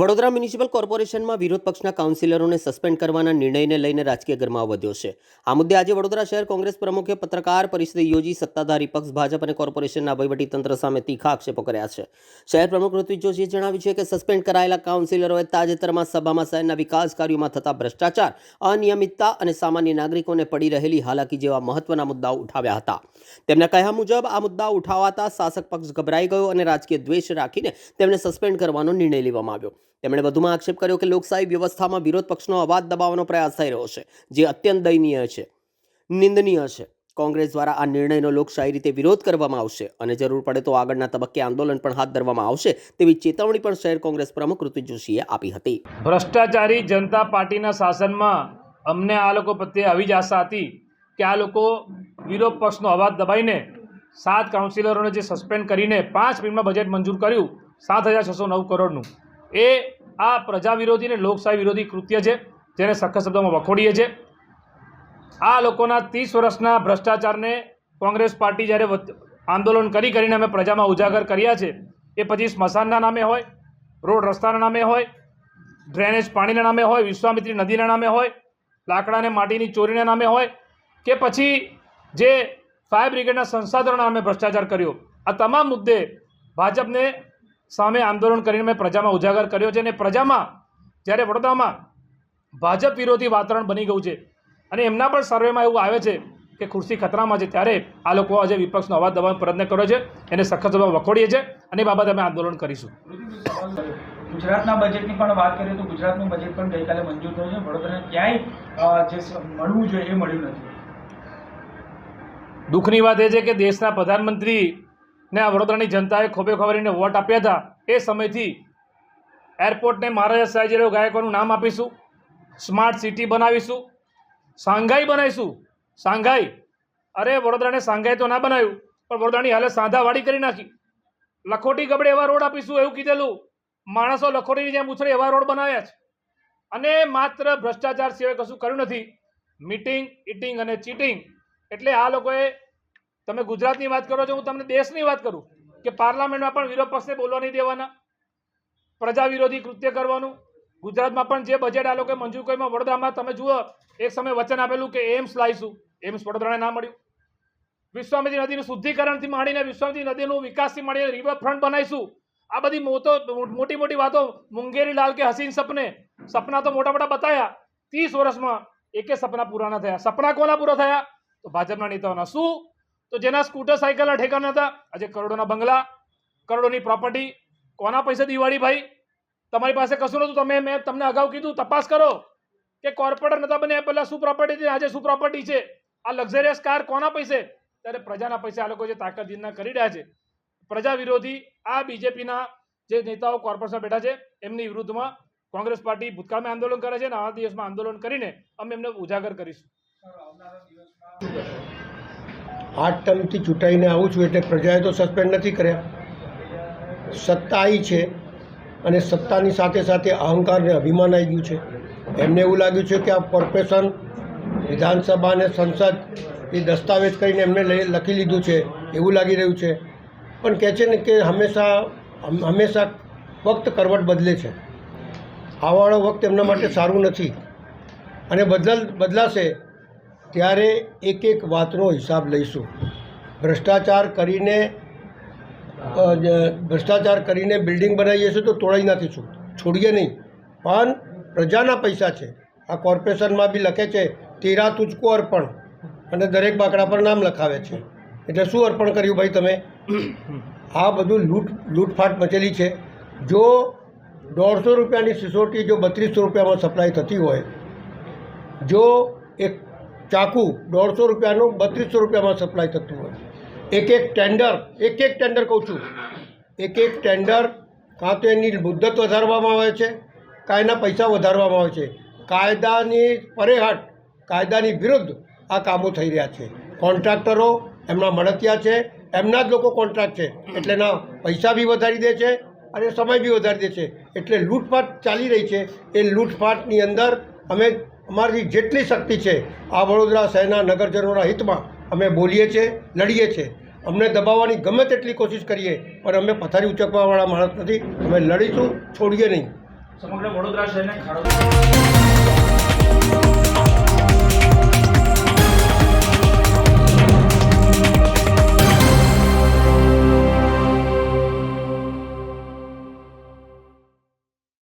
Vadodara municipal કોર્પોરેશનમાં વિરોધ પક્ષના કાઉન્સિલરોને suspend કરવાના નિર્ણયને લઈને રાજકીય ગરમાવો વધ્યો છે. આ મુદ્દે આજે વડોદરા શહેર કોંગ્રેસ પ્રમુખે પત્રકાર પરિષદ યોજી સત્તાધારી પક્ષ ભાજપ અને કોર્પોરેશનના વહીવટીતંત્ર સામે તીખા આક્ષેપો કર્યા છે. શહેર પ્રમુખ ઋત્વિજ જોશીએ જણાવ્યું છે કે સસ્પેન્ડ કરાયેલા કાઉન્સિલરોએ તાજેતરમાં સભામાં શહેરના વિકાસ કાર્યોમાં થતા ભ્રષ્ટાચાર, અનિયમિતતા અને સામાન્ય નાગરિકોને પડી રહેલી હાલાકી જેવા મહત્વના મુદ્દાઓ ઉઠાવ્યા હતા. તેમના કહ્યા મુજબ, આ મુદ્દા ઉઠાવાતા શાસક પક્ષ ગભરાઈ ગયો અને રાજકીય દ્વેષ રાખીને તેમને સસ્પેન્ડ કરવાનો નિર્ણય લેવામાં આવ્યો. તેમણે વધુમાં આક્ષેપ કર્યો કે લોકશાહી વ્યવસ્થામાં વિરોધ પક્ષનો અવાજ દબાવવાનો પ્રયાસ થઈ રહ્યો છે, જે અત્યંત દયનીય છે, નિંદનીય છે. કોંગ્રેસ દ્વારા આ નિર્ણયનો લોકશાહી રીતે વિરોધ કરવામાં આવશે અને જરૂર પડે તો આગળના તબક્કે આંદોલન પણ હાથ ધરવામાં આવશે તેવી ચેતવણી પણ શહેર કોંગ્રેસ પ્રમુખ ઋતુ જોશીએ આપી હતી. ભ્રષ્ટાચારી જનતા પાર્ટીના શાસનમાં અમને આ લોકો પ્રત્યે આવી જ આશા હતી કે આ લોકો વિરોધ પક્ષનો અવાજ દબાઈને સાત કાઉન્સિલરોને જે સસ્પેન્ડ કરીને પાંચ મિનિટમાં બજેટ મંજૂર કર્યું, સાત હજાર છસો નવ કરોડનું. એ આ પ્રજા વિરોધી અને લોકશાહી વિરોધી કૃત્ય છે, જેને સખત શબ્દોમાં વખોડીએ છીએ આ લોકોના ત્રીસ વર્ષના ભ્રષ્ટાચારને કોંગ્રેસ પાર્ટી જ્યારે આંદોલન કરી કરીને અમે પ્રજામાં ઉજાગર કર્યા છે, એ પછી સ્મશાનના નામે હોય, રોડ રસ્તાના નામે હોય, ડ્રેનેજ પાણીના નામે હોય, વિશ્વામિત્રી નદીના નામે હોય લાકડા અને માટીની ચોરીના નામે હોય, કે પછી જે ફાયર બ્રિગેડના સંસાધનોના નામે ભ્રષ્ટાચાર કર્યો. આ તમામ મુદ્દે ભાજપને સામે આંદોલન કરીને મેં પ્રજામાં ઉજાગર કર્યો છે અને પ્રજામાં જ્યારે વડોદરામાં ભાજપ વિરોધી વાતાવરણ બની ગયું છે અને એમના પણ સર્વેમાં એવું આવે છે કે ખુરશી ખતરામાં છે ત્યારે આ લોકો આજે વિપક્ષનો અવાજ દબાવવાનો પ્રયત્ન કર્યો છે એને સખત વખોડીએ છે અને એ બાબતે અમે આંદોલન કરીશું. ગુજરાતના બજેટની પણ વાત કરીએ તો ગુજરાતનું બજેટ પણ ગઈકાલે મંજૂર થયું છે. વડોદરાને ક્યાંય જે મળવું જોઈએ એ મળ્યું નથી. દુઃખની વાત એ છે કે દેશના પ્રધાનમંત્રીને આ વડોદરાની જનતાએ ખોબે ખબરીને વોટ આપ્યા હતા. એ સમયથી એરપોર્ટને મહારાજા સયાજીરાવ ગાયકોનું નામ આપીશું. સ્માર્ટ સિટી બનાવીશું. સાંઘાઈ બનાવીશું. સાંઘાઈ. અરે વડોદરાને સાંઘાઈ તો ના બનાવ્યું, પણ વડોદરાની હાલત સાંધાવાડી કરી નાખી. લખોટી ગબડે એવા રોડ આપીશું એવું કીધેલું. માણસો લખોટીની જેમ ઉછળે એવા રોડ બનાવ્યા છે. અને માત્ર ભ્રષ્ટાચાર સિવાય કશું કર્યું નથી. મીટિંગ, ઇટિંગ અને ચીટિંગ. એટલે આ લોકોએ તમે ગુજરાતની વાત કરો છો, હું તમને દેશની વાત કરું, કે પાર્લામેન્ટમાં પણ વિરોધ પક્ષને બોલવા નહીં દેવાના, પ્રજા વિરોધી કૃત્ય કરવાનું, ગુજરાતમાં પણ જે બજેટ આ લોકોએ મંજૂર કર્યું વડોદરામાં તમે જુઓ, એક સમય વચન આપેલું કે એમ્સ લાવીશું, એમ્સ વડોદરાને ના મળ્યું. વિશ્વામિત્રી નદીનું શુદ્ધિકરણથી માંડીને વિશ્વામિત્રી નદીનું વિકાસથી માંડીને રિવરફ્રન્ટ બનાવીશું. આ બધી મોટો, મોટી મોટી વાતો મુંગેરી લાલ કે હસીન સપને, સપના તો મોટા મોટા બતાવ્યા ત્રીસ વર્ષમાં એકે સપના પૂરા ના થયા. સપના કોના પૂરા થયા? તો ભાજપના નેતાઓના. શું? તો જેના સ્કૂટર સાયકલના ઠેકાના હતા, આજે કરોડોના બંગલા, કરોડોની પ્રોપર્ટી કોના પૈસે દિવાળી ભાઈ? તમારી પાસે કશું નહોતું. તમે મેં તમને અગાઉ કીધું, તપાસ કરો કે કોર્પોરેટર નતા એ પહેલાં શું પ્રોપર્ટી હતી આજે શું પ્રોપર્ટી છે? આ લક્ઝરિયસ કાર કોના પૈસે? ત્યારે પ્રજાના પૈસે આ લોકો જે તાકતજીના કરી રહ્યા છે. પ્રજા વિરોધી આ બીજેપીના જે નેતાઓ કોર્પોરેશન બેઠા છે, એમની વિરુદ્ધમાં કોંગ્રેસ પાર્ટી ભૂતકાળમાં આંદોલન કરે છે અને આ દિવસમાં આંદોલન કરીને અમે એમને ઉજાગર કરીશું. આઠ ટર્મથી ચૂંટાઈને આવું છું એટલે પ્રજાએ તો સસ્પેન્ડ નથી કર્યા. સત્તા આવી છે અને સત્તાની સાથે સાથે અહંકારને અભિમાન આવી ગયું છે. એમને એવું લાગ્યું છે કે આ કોર્પોરેશન વિધાનસભા અને સંસદ એ દસ્તાવેજ કરીને એમને લખી લીધું છે. એવું લાગી રહ્યું છે. પણ કહે છે ને કે હંમેશા હંમેશા વખત કરવટ બદલે છે. આવવાળો વખત એમના માટે સારું નથી. અને બદલ, બદલાશે ત્યારે એક એક વાતનો હિસાબ લઈશું. ભ્રષ્ટાચાર કરીને ભ્રષ્ટાચાર કરીને બિલ્ડિંગ બનાવીએ છીએ તો તોડાઈ નાખીશું છોડીએ નહીં. પણ પ્રજાના પૈસા છે. આ કોર્પોરેશનમાં બી લખે છે, તેરા તુજકો અર્પણ. અને દરેક બાકડા પર નામ લખાવે છે. એટલે શું અર્પણ કર્યું ભાઈ તમે? આ બધું લૂંટ, લૂંટફાટ મચેલી છે. જો દોઢસો રૂપિયાની સિસોટી, જો બત્રીસો રૂપિયામાં સપ્લાય થતી હોય, જો એક ચાકુ દોઢસો રૂપિયાનું, બત્રીસો રૂપિયામાં સપ્લાય થતું હોય એક એક ટેન્ડર એક એક ટેન્ડર કહું છું. એક એક ટેન્ડર કાં તો એની મુદ્દત વધારવામાં આવે છે, કાં એના પૈસા વધારવામાં આવે છે. કાયદાની પરેહટ, કાયદાની વિરુદ્ધ આ કામો થઈ રહ્યા છે. કોન્ટ્રાક્ટરો એમના મળતિયા છે, એમના જ લોકો કોન્ટ્રાક્ટ છે, એટલે એના પૈસા બી વધારી દે છે અને સમય બી વધારી દે છે. એટલે લૂંટફાટ ચાલી રહી છે. એ લૂંટફાટની અંદર અમે અમારી જેટલી શક્તિ છે, આ વડોદરા શહેરના નગરજનોના હિતમાં અમે બોલીએ છીએ, લડીએ છીએ. અમને દબાવવાની ગમે તેટલી કોશિશ કરીએ, પણ અમે પથારી ઉચકવાવાળા માણસ નથી. અમે લડીશું, છોડીએ નહીં. સમગ્ર વડોદરા શહેરને